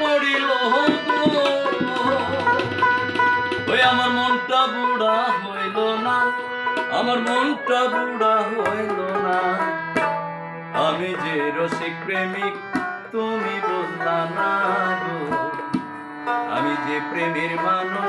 পড়িল ওই আমার মনটা বুড়া হইল না, আমার মনটা বুড়া হইল না। আমি যে রসিক প্রেমিক, তুমি বুঝলা না আমি যে প্রেমের মানুষ